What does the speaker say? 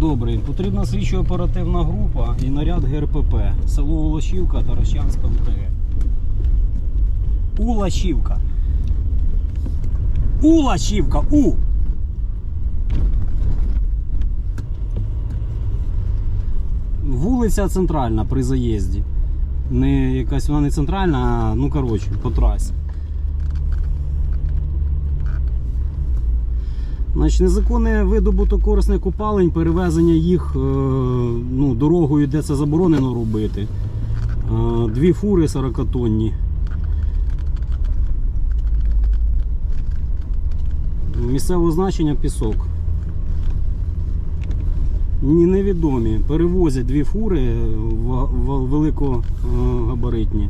Добрий. Потрібна слідчо-оперативна група і наряд ГРПП. Село Улашівка, Таращанська ВТГ. Улашівка. Улашівка. У. Вулиця центральна при заїзді. Не якась вона не центральна, а ну коротше, по трасі. Значить, незаконне видобуток корисних купалень, перевезення їх е, ну, дорогою, де це заборонено робити. Е, Дві фури 40-тонні. Місцеве значення пісок. Ні, невідомі. Перевозять дві фури в- великогабаритні.